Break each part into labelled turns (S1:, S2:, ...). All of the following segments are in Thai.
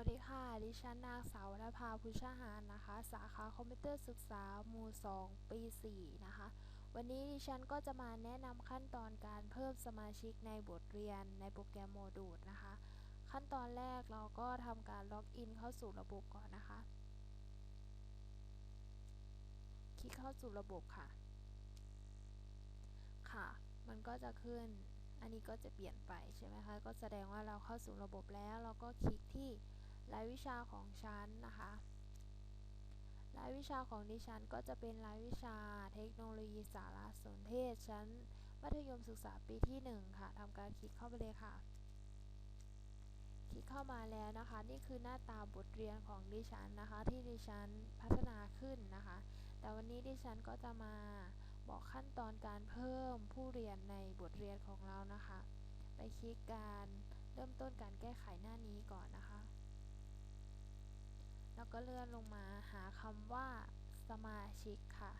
S1: วัสดีค่ะ ดิฉันนางสาวรัภาพุชหานนะคะ สาขาคอมพิวเตอร์ศึกษาหมู่2ปี 4 นะคะ วันนี้ดิฉันก็จะมาแนะนำขั้นตอนการเพิ่มสมาชิกในบทเรียนในโปรแกรมโมดูลนะคะ ขั้นตอนแรกเราก็ทำการล็อกอินเข้าสู่ระบบก่อนนะคะ คลิกเข้าสู่ระบบค่ะ ค่ะ มันก็จะขึ้นอันนี้ก็จะเปลี่ยนไปใช่ไหมคะ ก็แสดงว่าเราเข้าสู่ระบบแล้ว เราก็คลิกที่ รายวิชาของชั้นนะคะ รายวิชาของดิฉันก็จะเป็นรายวิชาเทคโนโลยีสารสนเทศชั้นมัธยมศึกษาปีที่ 1 ค่ะทำการคลิกเข้าไปเลยค่ะ คลิกเข้ามาแล้วนะคะ นี่คือหน้าตาบทเรียนของดิฉันนะคะ ที่ดิฉันพัฒนาขึ้นนะคะ แต่วันนี้ดิฉันก็จะมาบอกขั้นตอนการเพิ่มผู้เรียนในบทเรียนของเรานะคะ ไปคลิกการเริ่มต้นการแก้ไขหน้านี้ก่อนนะคะ แล้วก็เลื่อนลงมาหาคำว่าสมาชิกค่ะ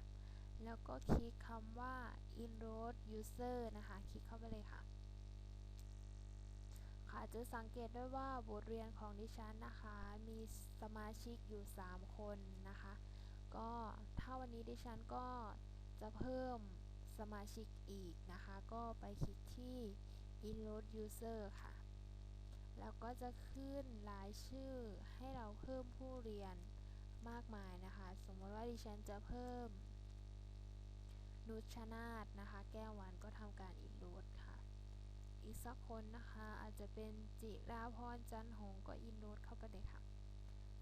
S1: แล้วก็คลิกคำว่า enroll user นะคะ คลิกเข้าไปเลยค่ะ ค่ะจะสังเกตได้ว่าบทเรียนของดิฉันนะคะ มีสมาชิกอยู่ 3 คนนะคะ ก็ถ้าวันนี้ดิฉันก็จะเพิ่มสมาชิกอีกนะคะ ก็ไปคลิกที่ enroll user ค่ะ แล้วก็จะขึ้นรายชื่อให้เราเพิ่มผู้เรียนมากมายนะคะ สมมติว่าดิฉันจะเพิ่ม นุชนาธนะคะ แก้ววันก็ทำการ enroll ค่ะ อีกสักคนนะคะ อาจจะเป็นจิราพรจันหงก็ enroll เข้าไปเลยค่ะ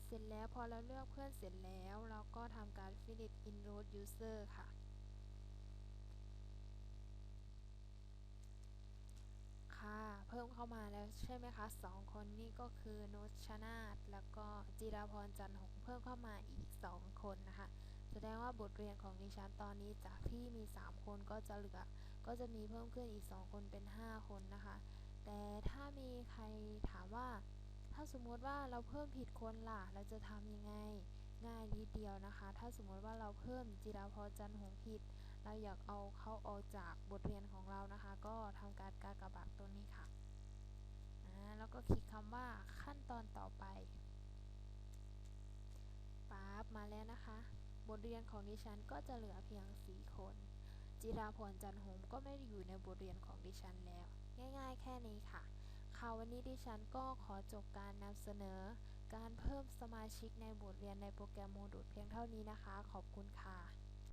S1: เสร็จแล้วพอเราเลือกเพื่อนเสร็จแล้ว เราก็ทำการ finish enroll user ค่ะ เพิ่มเข้ามา แล้วใช่ไหมคะสองคนนี่ก็คือนุชนาธแล้วก็จิราพรจันหงเพิ่มเข้ามาอีก 2 คนนะคะ แสดงว่าบทเรียนของดิฉันตอนนี้จากที่มี 3 คนก็จะเหลือ ก็จะมีเพิ่มขึ้นอีก 2 คนเป็น 5 คนนะคะ แต่ถ้ามีใครถามว่า ถ้าสมมติว่าเราเพิ่มผิดคนล่ะ เราจะทำยังไงง่ายนิดเดียวนะคะ ถ้าสมมติว่าเราเพิ่มจิราพรจันหงผิด เราอยากเอาเขาออกจากบทเรียนของเรานะคะ ก็ทำการกากบาทตัวนี้ค่ะ แล้วก็คลิกคำว่าขั้นตอนต่อไปปั๊บมาแล้วนะคะ บทเรียนของดิฉันก็จะเหลือเพียง 4 คน จิราพรจันหงก็ไม่ได้อยู่ในบทเรียนของดิฉันแล้ว ง่ายๆ แค่นี้ค่ะข่าวันนี้ดิฉันก็ขอจบการนำเสนอ การเพิ่มสมาชิกในบทเรียนในโปรแกรมโมดูลเพียงเท่านี้นะคะ ขอบคุณค่ะ